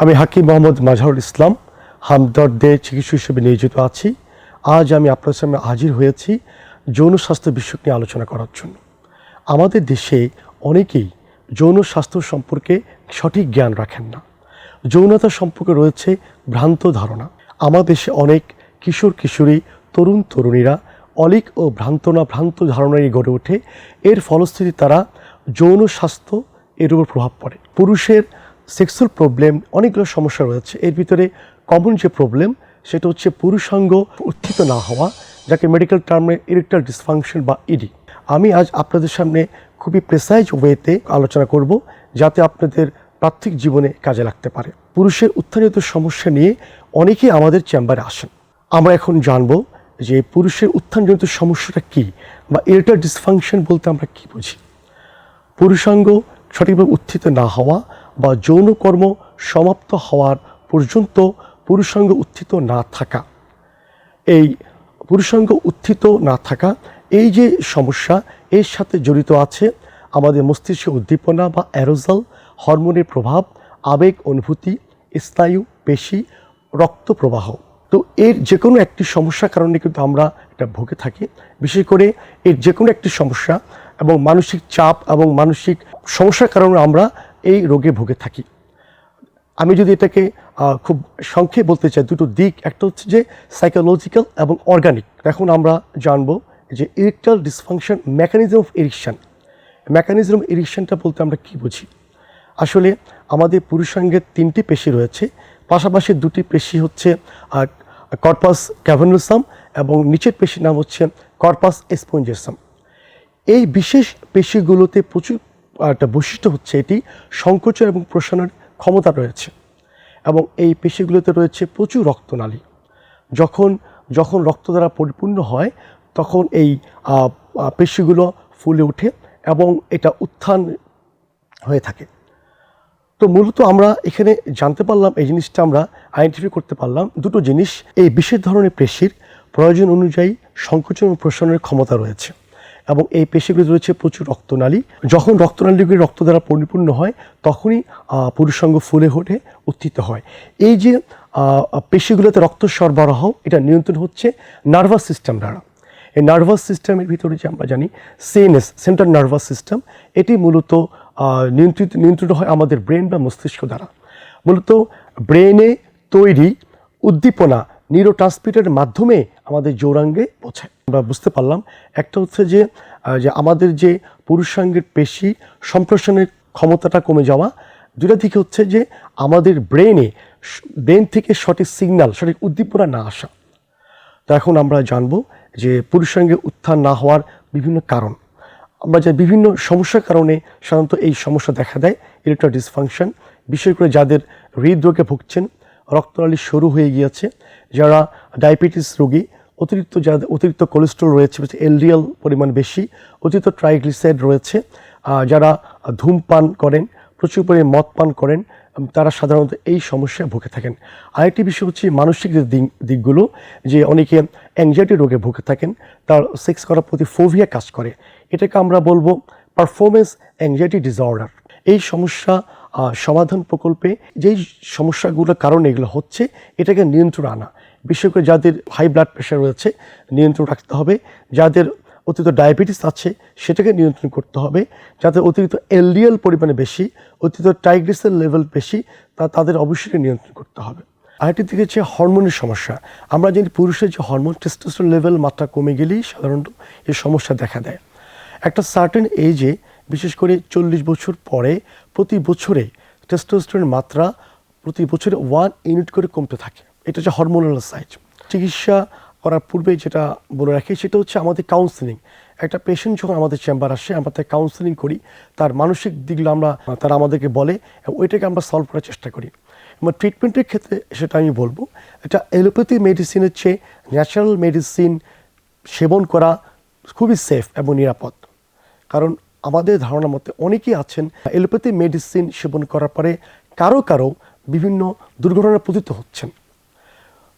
আমি হাকিম মোহাম্মদ মাজহারুল ইসলাম, হামদর্দে চিকিৎসক হিসেবে নিয়োজিত আছি। আজ আমি আপনার সামনে হাজির হয়েছি যৌন স্বাস্থ্য বিষয়ক নিয়ে আলোচনা করার জন্য। আমাদের দেশে অনেকেই যৌন স্বাস্থ্য সম্পর্কে সঠিক জ্ঞান রাখেন না। যৌনতা সম্পর্কে রয়েছে ভ্রান্ত ধারণা। আমাদের দেশে অনেক কিশোর, কিশোরী, তরুণ, তরুণীরা অলিক ও ভ্রান্তনা ভ্রান্ত ধারণায় গড়ে ওঠে। এর ফলশ্রুতি তারা যৌন স্বাস্থ্য এর উপর প্রভাব পড়ে। পুরুষের সেক্সুয়াল প্রবলেম অনেকগুলো সমস্যা রয়েছে। এর ভিতরে কমন যে প্রবলেম সেটা হচ্ছে পুরুষাঙ্গ উত্থিত না হওয়া, যাকে মেডিকেল টার্মে ইরেকটাল ডিসফাংশন বা ইডি আমি আজ আপনাদের সামনে খুবই প্রেসাইজ ওয়েতে আলোচনা করব, যাতে আপনাদের প্রাথমিক জীবনে কাজে লাগতে পারে। পুরুষের উত্থানিত সমস্যা নিয়ে অনেকেই আমাদের চেম্বারে আসেন। আমরা এখন জানব যে পুরুষের উত্থানজনিত সমস্যাটা কী বা ইরেকটাল ডিসফাংশন বলতে আমরা কী বুঝি। পুরুষাঙ্গ সঠিকভাবে উত্থিত না হওয়া বা যৌনকর্ম সমাপ্ত হওয়ার পর্যন্ত পুরুষাঙ্গ উত্থিত না থাকা। এই পুরুষাঙ্গ উত্থিত না থাকা, এই যে সমস্যা, এর সাথে জড়িত আছে আমাদের মস্তিষ্কে উদ্দীপনা বা অ্যারোজাল, হরমোনের প্রভাব, আবেগ, অনুভূতি, স্নায়ু, পেশি, রক্ত প্রবাহ। তো এর যে কোনো একটি সমস্যার কারণে কিন্তু আমরা এটা ভুগে থাকি। বিশেষ করে এর যে কোনো একটি সমস্যা এবং মানসিক চাপ এবং মানসিক সমস্যার কারণে আমরা এই রোগে ভুগে থাকি। আমি যদি এটাকে খুব সংক্ষেপে বলতে চাই, দুটো দিক। একটা হচ্ছে যে সাইকোলজিক্যাল এবং অর্গানিক এখন আমরা জানব যে erectile dysfunction mechanism of erection mechanism ইরিকশনটা বলতে আমরা কি বুঝি? আসলে আমাদের পুরুষাঙ্গের তিনটি পেশি রয়েছে। পাশাপাশি দুটি পেশি হচ্ছে কর্পাস ক্যাভেনুসাম এবং নিচের পেশির নাম হচ্ছে কর্পাস এসপঞ্জেসাম এই বিশেষ পেশিগুলোতে প্রচুর একটা বৈশিষ্ট্য হচ্ছে এটি সংকোচন এবং প্রসারণের ক্ষমতা রয়েছে এবং এই পেশিগুলোতে রয়েছে প্রচুর রক্তনালী। যখন যখন রক্ত দ্বারা পরিপূর্ণ হয়, তখন এই পেশিগুলো ফুলে ওঠে এবং এটা উত্থান হয়ে থাকে। তো মূলত আমরা এখানে জানতে পারলাম, এই জিনিসটা আমরা আইডেন্টিফাই করতে পারলাম। দুটো জিনিস, এই বিশেষ ধরনের পেশির প্রয়োজন অনুযায়ী সংকোচন ও প্রসারণের ক্ষমতা রয়েছে। এবং এই পেশিগুলি রয়েছে প্রচুর রক্তনালী। যখন রক্তনালীগুলি রক্ত দ্বারা পরিপূর্ণ হয়, তখনই পুরুষাঙ্গ ফুলে ওঠে, উত্থিত হয়। এই যে পেশিগুলোতে রক্ত সরবরাহ, এটা নিয়ন্ত্রণ হচ্ছে নার্ভাস সিস্টেম দ্বারা। এই নার্ভাস সিস্টেমের ভিতরে যে আমরা জানি সিএনএস সেন্ট্রাল নার্ভাস সিস্টেম, এটি মূলত নিয়ন্ত্রিত নিয়ন্ত্রিত হয় আমাদের ব্রেন বা মস্তিষ্ক দ্বারা। মূলত ব্রেনে তৈরি উদ্দীপনা নিউরো ট্রান্সমিটারের মাধ্যমে আমাদের যৌরাঙ্গে পৌঁছায় আমরা বুঝতে পারলাম। একটা হচ্ছে যে যে আমাদের যে পুরুষাঙ্গের পেশি সম্প্রসারণের ক্ষমতাটা কমে যাওয়া দুটা দিকে হচ্ছে যে আমাদের ব্রেনে ব্রেন থেকে সঠিক সিগনাল, সঠিক উদ্দীপনা না আসা। তো এখন আমরা জানব যে পুরুষাঙ্গে উত্থান না হওয়ার বিভিন্ন কারণ। আমরা যে বিভিন্ন সমস্যার কারণে সাধারণত এই সমস্যা দেখা দেয় ইলেকট্রল ডিসফাংশন বিশেষ করে যাদের হৃদরোগে ভুগছেন, রক্তনালী সরু হয়ে গিয়েছে, যারা ডায়াবেটিস রোগী অতিরিক্ত যাদের অতিরিক্ত কোলেস্ট্রল রয়েছে এলডিএল পরিমাণ বেশি, অতিরিক্ত ট্রাইগ্লিসাইড রয়েছে যারা ধূমপান করেন, প্রচুর পরিমাণে মদ পান করেন তারা সাধারণত এই সমস্যায় ভুগে থাকেন। আরেকটি বিষয় হচ্ছে মানসিক যে দিক দিকগুলো, যে অনেকে অ্যাংজাইটি রোগে ভুগে থাকেন, তার সেক্স করার প্রতি ফোভিয়া কাজ করে। এটাকে আমরা বলব পারফরমেন্স অ্যাংজাইটি ডিসঅর্ডার এই সমস্যা সমাধান প্রকল্পে যেই সমস্যাগুলোর কারণে এগুলো হচ্ছে, এটাকে নিয়ন্ত্রণ আনা। বিশেষ করে যাদের হাই ব্লাড প্রেশার রয়েছে নিয়ন্ত্রণ রাখতে হবে, যাদের অতিরিক্ত ডায়াবেটিস আছে সেটাকে নিয়ন্ত্রণ করতে হবে, যাদের অতিরিক্ত এলডিএল পরিমাণে বেশি অতিরিক্ত ট্রাইগ্লিসাইড লেভেল বেশি, তা তাদের অবশ্যই নিয়ন্ত্রণ করতে হবে। আরেকটি দিকে হচ্ছে হরমোনের সমস্যা। আমরা জানি পুরুষের যে হরমোন টেস্টোস্টেরন লেভেল মাত্রা কমে গেলেই সাধারণত এই সমস্যা দেখা দেয়। একটা সার্টেন এজে বিশেষ করে চল্লিশ বছর পরে, প্রতি বছরে টেস্টোস্টেরনের মাত্রা প্রতি বছরে ওয়ান ইউনিট করে কমতে থাকে। এটা হচ্ছে হরমোনাল সাইজ চিকিৎসা করার পূর্বে যেটা বলে রাখি, সেটা হচ্ছে আমাদের কাউন্সিলিং একটা পেশেন্ট যখন আমাদের চেম্বার আসে, আমরা তাকে কাউন্সিলিং করি, তার মানসিক দিকগুলো আমরা, তারা আমাদেরকে বলে ওইটাকে আমরা সলভ করার চেষ্টা করি। এবং ট্রিটমেন্টের ক্ষেত্রে সেটা আমি বলব এটা অ্যালোপ্যাথি মেডিসিনের চেয়ে ন্যাচারাল মেডিসিন সেবন করা খুবই সেফ এবং নিরাপদ। কারণ আমাদের ধারণা মতে অনেকেই আছেন অ্যালোপ্যাথি মেডিসিন সেবন করার পরে কারও কারও বিভিন্ন দুর্ঘটনায় পতিত হচ্ছেন।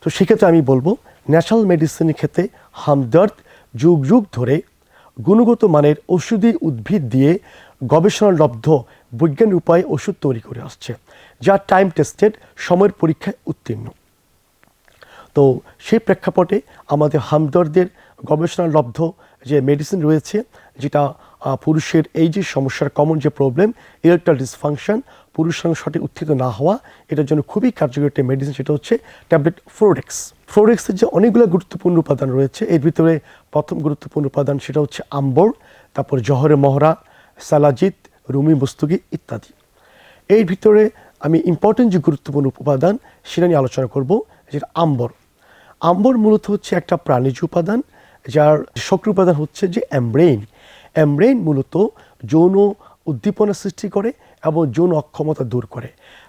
তো সেক্ষেত্রে আমি বলব, ন্যাচারাল মেডিসিনের ক্ষেত্রে হামদর্দ যুগ যুগ ধরে গুণগত মানের ওষুধি উদ্ভিদ দিয়ে গবেষণালব্ধ বৈজ্ঞানিক উপায়ে ওষুধ তৈরি করে আসছে, যা টাইম টেস্টেড সময়ের পরীক্ষায় উত্তীর্ণ। তো সেই প্রেক্ষাপটে আমাদের হামদর্দের গবেষণালব্ধ যে মেডিসিন রয়েছে, যেটা পুরুষের এই যে সমস্যার কমন যে প্রবলেম ইলেকট্রাল ডিসফাংশন পুরুষ সঙ্গে সঠিক উত্থিত না হওয়া, এটার জন্য খুবই কার্যকরী একটা মেডিসিন সেটা হচ্ছে ট্যাবলেট ফ্লোরেক্স ফ্লোরেক্সের যে অনেকগুলো গুরুত্বপূর্ণ উপাদান রয়েছে, এর ভিতরে প্রথম গুরুত্বপূর্ণ উপাদান সেটা হচ্ছে আম্বর, তারপর জহরে মহরা সালাজিত, রুমি মুস্তুগি ইত্যাদি। এর ভিতরে আমি ইম্পর্টেন্ট যে গুরুত্বপূর্ণ উপাদান সেটা নিয়ে আলোচনা করব, যেটা আম্বর। আম্বর মূলত হচ্ছে একটা প্রাণীজ উপাদান, যার সক্রিয় উপাদান হচ্ছে যে অ্যামব্রেইন অ্যামব্রেইন মূলত যৌন উদ্দীপনা সৃষ্টি করে এবং যৌন অক্ষমতা দূর করে।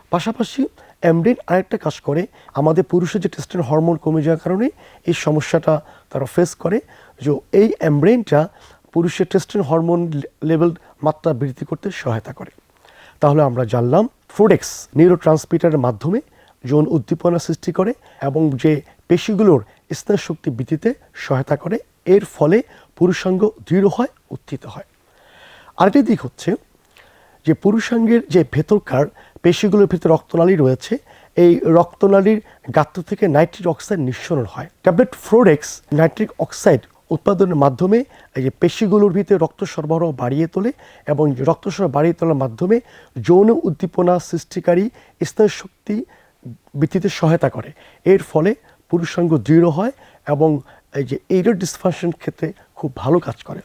পাশাপাশি অ্যামব্রেইন আরেকটা কাজ করে, আমাদের পুরুষের যে টেস্টের হরমোন কমে যাওয়ার কারণে এই সমস্যাটা তারা ফেস করে। যে, এই অ্যামব্রেইনটা পুরুষের টেস্টের হরমোন লেভেল মাত্রা বৃদ্ধি করতে সহায়তা করে। তাহলে আমরা জানলাম ফ্রোডেক্স নিউরো ট্রান্সমিটারের মাধ্যমে যৌন উদ্দীপনা সৃষ্টি করে এবং যে পেশিগুলোর স্নায়ু শক্তি বৃদ্ধিতে সহায়তা করে এর ফলে পুরুষাঙ্গ দৃঢ় হয়, উত্থিত হয়। আরেকটি দিক হচ্ছে যে পুরুষাঙ্গের যে ভেতরকার পেশিগুলোর ভিতরে রক্তনালী রয়েছে, এই রক্তনালীর গাত্র থেকে নাইট্রিক অক্সাইড নিঃসরণ হয়। ট্যাবলেট ফ্লোরেক্স নাইট্রিক অক্সাইড উৎপাদনের মাধ্যমে এই যে পেশিগুলোর ভিতরে রক্ত সরবরাহ বাড়িয়ে তোলে এবং রক্ত সরবরাহ বাড়িয়ে তোলার মাধ্যমে যৌন উদ্দীপনা সৃষ্টিকারী স্নায়ু শক্তি বৃদ্ধিতে সহায়তা করে। এর ফলে পুরুষাঙ্গ দৃঢ় হয় এবং এই যে এইডার ডিসফাংশন ক্ষেত্রে খুব ভালো কাজ করে।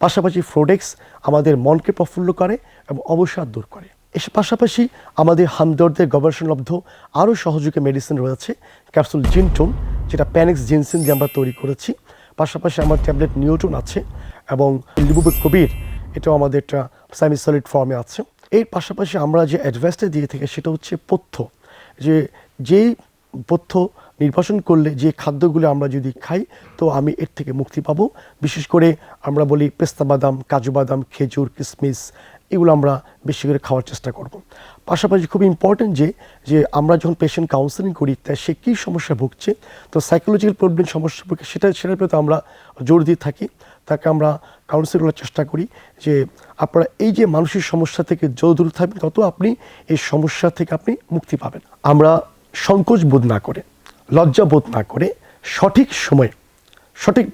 পাশাপাশি ফ্রোডেক্স আমাদের মনকে প্রফুল্ল করে এবং অবসাদ দূর করে। এর পাশাপাশি আমাদের হামদর্দের গবেষণালব্ধ আরও সহযোগী মেডিসিন রয়েছে ক্যাপসুল জিনটোন যেটা প্যানিক্স জিনসিন দিয়ে আমরা তৈরি করেছি। পাশাপাশি আমার ট্যাবলেট নিউটন আছে এবং লিবুবে কবির এটাও আমাদের একটা সাইমিসলিড ফর্মে আছে। এর পাশাপাশি আমরা যে অ্যাডভাইসটা দিয়ে থাকি সেটা হচ্ছে পথ্য। যে, যেই পথ্য নির্বাচন করলে যে খাদ্যগুলো আমরা যদি খাই, তো আমি এর থেকে মুক্তি পাবো। বিশেষ করে আমরা বলি পেস্তা বাদাম, কাজু বাদাম, খেজুর কিশমিশ এগুলো আমরা বেশি করে খাওয়ার চেষ্টা করব। পাশাপাশি খুব ইম্পর্টেন্ট যে যে আমরা যখন পেশেন্ট কাউন্সেলিং করি, তা সে কী সমস্যা ভুগছে, তো সাইকোলজিক্যাল প্রবলেম সমস্যা ভুগছে, সেটা, সেটার প্রতি আমরা জোর দিয়ে থাকি। তাকে আমরা কাউন্সিল করার চেষ্টা করি যে, আপনারা এই যে মানুষের সমস্যা থেকে যত দূর থাকবেন, তত আপনি এই সমস্যা থেকে আপনি মুক্তি পাবেন। আমরা সংকোচ বোধ না করে। লজ্জা বোধ না করে সঠিক সময়ে, সঠিক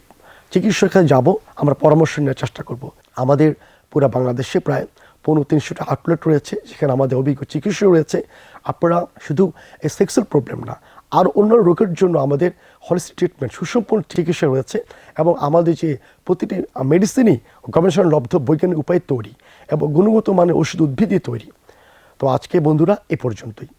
চিকিৎসকের যাব, আমরা পরামর্শ নেওয়ার চেষ্টা করব। আমাদের পুরো বাংলাদেশে প্রায় পনেরো তিনশোটা আউটলেট রয়েছে, যেখানে আমাদের অভিজ্ঞ চিকিৎসক রয়েছে। আপনারা শুধু এই সেক্সুয়াল প্রবলেম না আর অন্য রোগের জন্য আমাদের হলিস্টিক ট্রিটমেন্ট সুসম্পন্ন চিকিৎসা রয়েছে এবং আমাদের যে প্রতিটি মেডিসিনই গবেষণা লব্ধ বৈজ্ঞানিক উপায়ে তৈরি এবং গুণগত মানের ওষুধ উদ্ভিদই তৈরি। তো আজকে বন্ধুরা, এ পর্যন্তই।